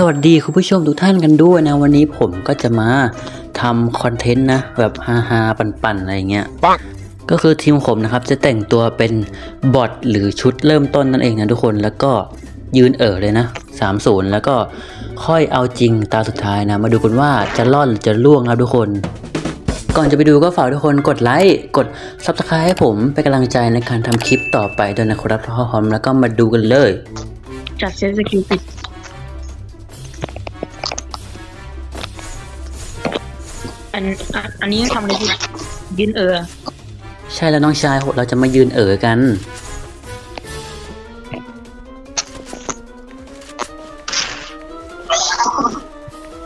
สวัสดีคุณผู้ชมทุกท่านกันด้วยนะ วันนี้ผมก็จะมาทำคอนเทนต์นะ แบบฮาฮาๆปั่นๆ อะไรเงี้ยก็คือทีมผมนะครับ จะแต่งตัวเป็นบอทหรือชุดเริ่มต้นนั่นเองนะทุกคนแล้วก็ยืนเอ่อเลยนะ30 แล้วก็ค่อยเอาจริงตาสุดท้ายนะ มาดูกันว่าจะรอดหรือจะล่วงครับทุกคน ก่อนจะไปดูก็ฝากทุกคนกดไลค์กด Subscribe ให้ผมเป็นกำลังใจในการทำคลิปต่อไปด้วยนะครับพร้อมแล้วก็มาดูกันเลย จัดเซตสกิลปิด อันอะอันนี้ทำอะไรผิดยืนเออใช่แล้วน้องชายเราจะมายืนเอ๋อกัน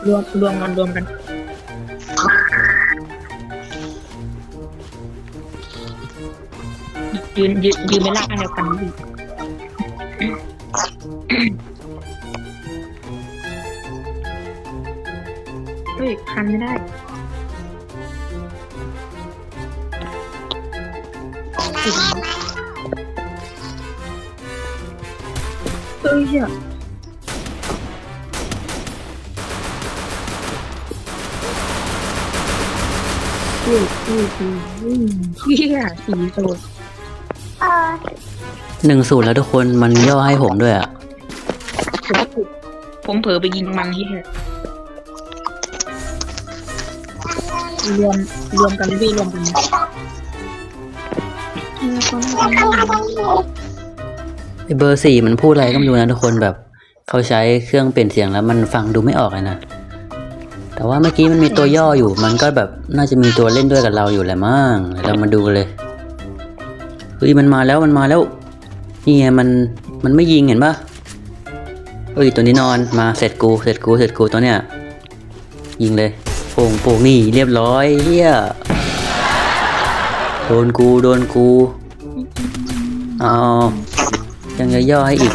รวมรวมกันรวมกันยืนยืนยืนไม่ล่างเดียวกันดิเฮ้ยคันไม่ได้ เอ้ยเหี้ยอุ้ยอุ้ยอุ้ยอุ้ยเฮียสีโซนหนึ่งศูนย์แล้วทุกคนมันย่อให้ผมด้วยอะผมเผลอไปยิงมันเฮียรวมรวมกันพี่รวมกัน ไอเบอร์สี่มันพูดอะไรก็ไม่รู้นะทุกคนแบบเขาใช้เครื่องเปลี่ยนเสียงแล้วมันฟังดูไม่ออกเลยนะ แต่ว่าเมื่อกี้มันมีตัวย่ออยู่ มันก็แบบน่าจะมีตัวเล่นด้วยกับเราอยู่แหละมั้งเรามาดูเลยเฮ้ยมันมาแล้วมันมาแล้วนี่ไงมันมันไม่ยิงเห็นปะเอ้ยตัวนี้นอนมาเสร็จกูเสร็จกูเสร็จกูตัวเนี้ยยิงเลยโป่งโป่งนี่เรียบร้อยเฮีย โดนกู โดนกูเอายังจะย่อให้อีก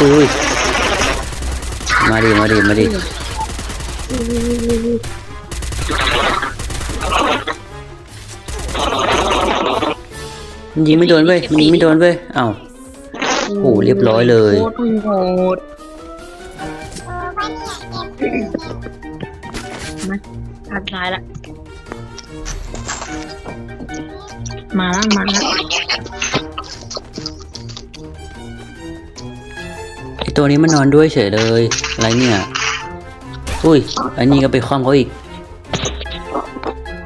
อุ้ยมาดิ มาดิ มาดิ มันยิงไม่โดนเว้ยมันยิงไม่โดนเว้ยเอ้าโอ้โหเรียบร้อยเลยโคตรโหดมาตัดท้ายละ มาแล้วมาแล้วไอตัวนี้มันนอนด้วยเฉยเลย อะไรเนี่ยอุ้ยไอันนี้ก็ไปคล้องเขาอีก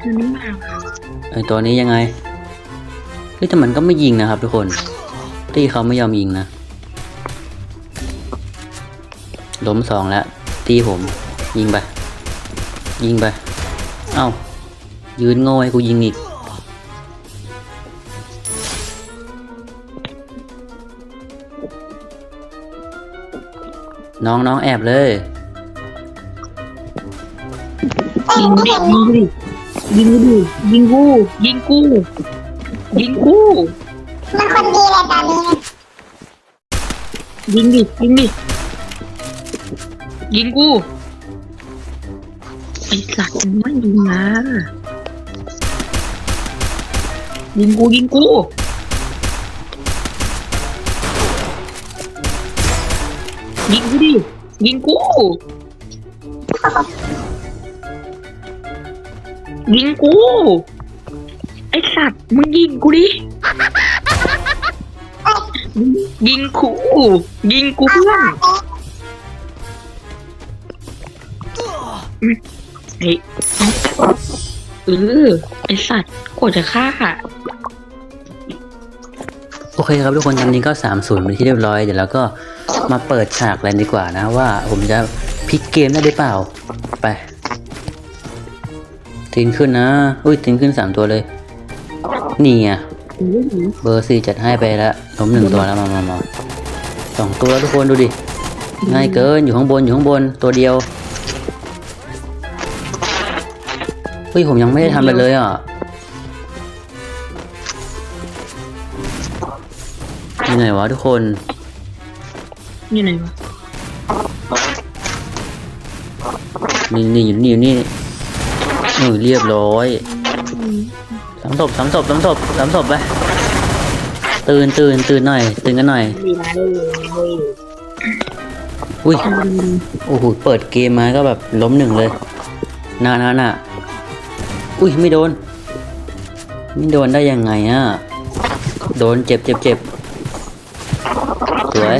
มันไม่มาไอตัวนี้ยังไงเฮ้ยแต่มันก็ไม่ยิงนะครับ ทุกคนที่เขาไม่ยอมยิงนะล้มสองแล้วตีผม ยิงไป ยิงไป เอ้า ยืนโง่ให้กูยิงอีก น้องน้องแอบเลยยิงดิยิงดิยิงดิยิงกูยิงกูยิงกูมันคนดีเลยตอนนี้ยิงดิยิงดิยิงกูไอสัตว์มันไม่ยิงนะ ยิงกูยิงกูยิงกูดิยิงกูยิงกูไอสัตว์มึงยิงกูดิยิงกูยิงกูเพื่อนเฮ้ยเออไอสัตว์กดจะฆ่า โอเคครับทุกคนตอนนี้ก็ 3 0เป็นที่เรียบร้อย เดี๋ยวเราก็มาเปิดฉากเลยดีกว่านะว่าผมจะพลิกเกมได้หรือเปล่า ไปตีนขึ้นนะอุ้ยตีนขึ้น 3 ตัวเลย นี่ไงเบอร์สี่จัดให้ไปแล้วล้มหนึ่งตัวแล้วมามามาสองตัวแล้วทุกคนดูดิ ง่ายเกินอยู่ข้างบนอยู่ข้างบนตัวเดียวเฮ้ยผมยังไม่ได้ทำไปเลยอะ ยังไงวะทุกคน อยู่ไหนวะนี่นี่อยู่นี่อยู่นี่เออเรียบร้อยสามศพสามศพสามศพสามศพไป ตื่นตื่นตื่นหน่อย ตื่นกันหน่อยดีนะเลยอุ้อุ้ย โอ้โห เปิดเกมมาก็แบบล้มหนึ่งเลยน่าน่าน่าอุ้ย ไม่โดน ไม่โดนได้ยังไงอะ โดนเจ็บเจ็บเจ็บ สวย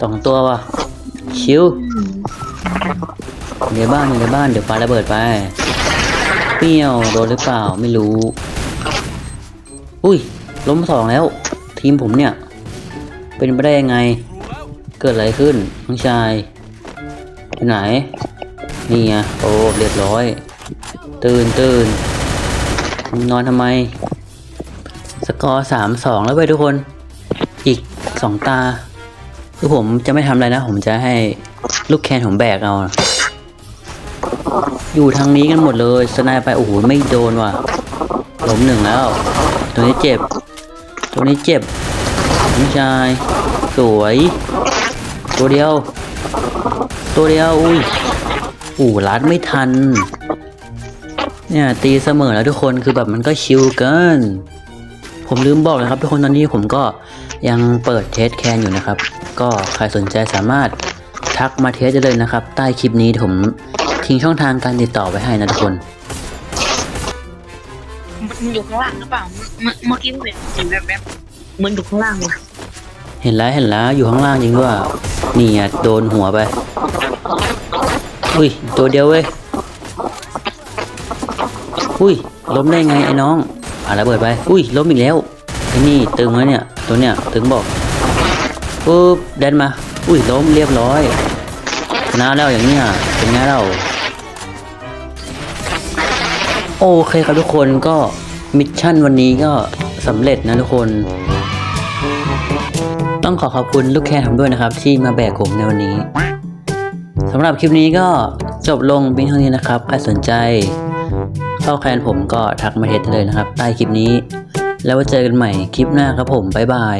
สองตัวว่ะ ชิวอยู่ในบ้านในบ้านเดี๋ยวปาระเบิดไป เปี้ยวโดนหรือเปล่าไม่รู้ อุ้ย ล้มสองแล้ว ทีมผมเนี่ย เป็นไปได้ยังไง เกิดอะไรขึ้นน้องชายอยู่ไหน นี่ไงโอ้เรียบร้อย ตื่นตื่นนอนทำไม สกอร์สามสองแล้วเว้ยทุกคน อีกสองตา คือผมจะไม่ทำอะไรนะ ผมจะให้ลูกแคนผมแบกเอาอยู่ทางนี้กันหมดเลยสไนายไปโอ้โหไม่โดนว่ะล้มหนึ่งแล้ว ตัวนี้เจ็บ ตัวนี้เจ็บน้องชาย สวย ตัวเดียว ตัวเดียวอุ้ยอู้ลัดไม่ทัน เนี่ยตีเสมอแล้วทุกคนคือแบบมันก็ชิลเกิน ผมลืมบอกนะครับทุกคนตอนนี้ผมก็ยังเปิดเทสแคนอยู่นะครับ ก็ใครสนใจสามารถทักมาเทสได้เลยนะครับ ใต้คลิปนี้เดี๋ยวผมทิ้งช่องทางการติดต่อไว้ให้นะทุกคน มันอยู่ข้างล่างหรือเปล่าเมื่อเมื่อกี้ผมเห็นแบบแบบๆมันอยู่ข้างล่างว่ะเห็นแล้วเห็นแล้วอยู่ข้างล่างจริงด้วยนี่อะโดนหัวไปอุ้ยตัวเดียวเว้ยอุ้ยล้มได้ไงไอ้น้องอ่าระเบิดไป อุ้ยล้มอีกแล้วไอ้นี่ตึงแล้วเนี่ย ตัวเนี้ยตึงบอกปุ๊บเดินมา อุ้ยล้มเรียบร้อยชนะแล้วอย่างเนี้ยเป็นไงเราโอเคครับทุกคนก็มิชชั่นวันนี้ก็สำเร็จนะทุกคน ต้องขอขอบคุณลูกแคนผมด้วยนะครับ ที่มาแบกผมในวันนี้สำหรับคลิปนี้ก็จบลงเพียงเท่านี้นะครับ ใครสนใจ เข้าแคนผมก็ทักมาเทสเลยนะครับ ใต้คลิปนี้ แล้วเจอกันใหม่คลิปหน้าครับผมบ๊ายบาย